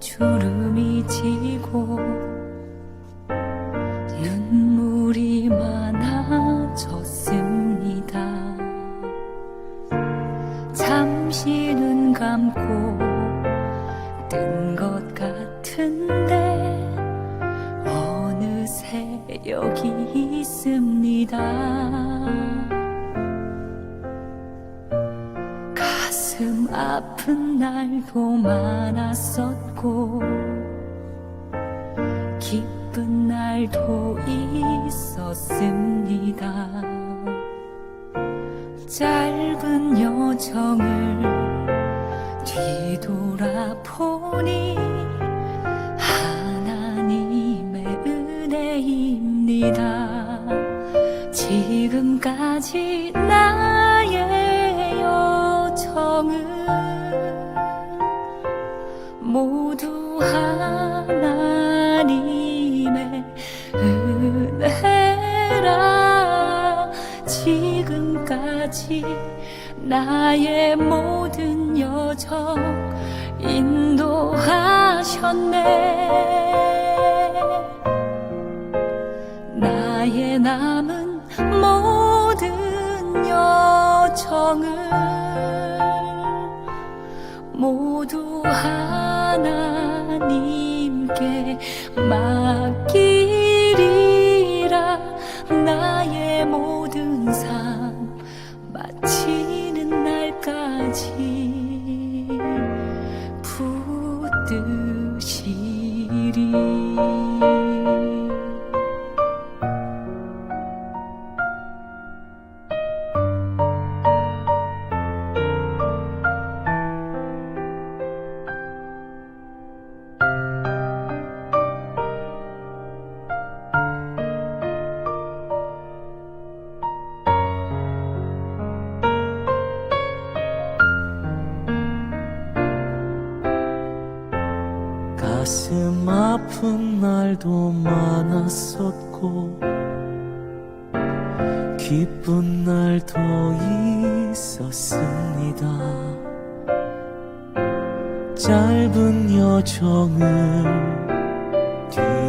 주름이 지고 눈물이 많아졌습니다. 잠시 눈 감고 뜬 것 같은데 어느새 여기 있습니다. 아픈 날도 많았었고 기쁜 날도 있었습니다. 짧은 여정을 뒤돌아보니 하나님의 은혜입니다. 지금까지 나의 여정은 지금까지 나의 모든 여정 인도하셨네. 나의 남은 모든 여정을 모두 하나님께 맡기 가슴 아픈 날도 많았었고 기쁜 날도 있었습니다. 짧은 여정을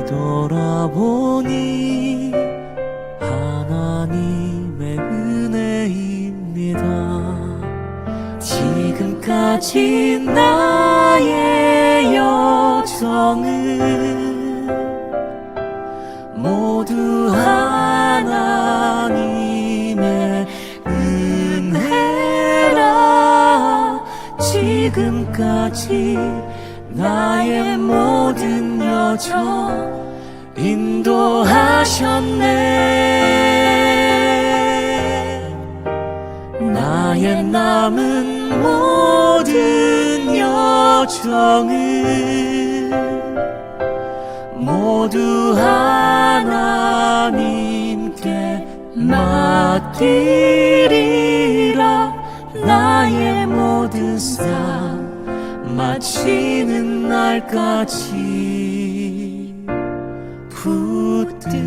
뒤돌아보니 하나님의 은혜입니다. 지금까지 나 지금까지 나의 모든 여정 인도하셨네. 나의 남은 모든 여정을 모두 하나님께 맡기리라 나의 모든 삶 마치는 날까지 붙드시리.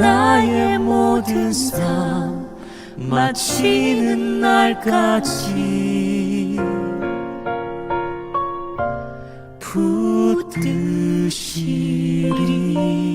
나의 모든 삶 마치는 날까지 붙드시 see.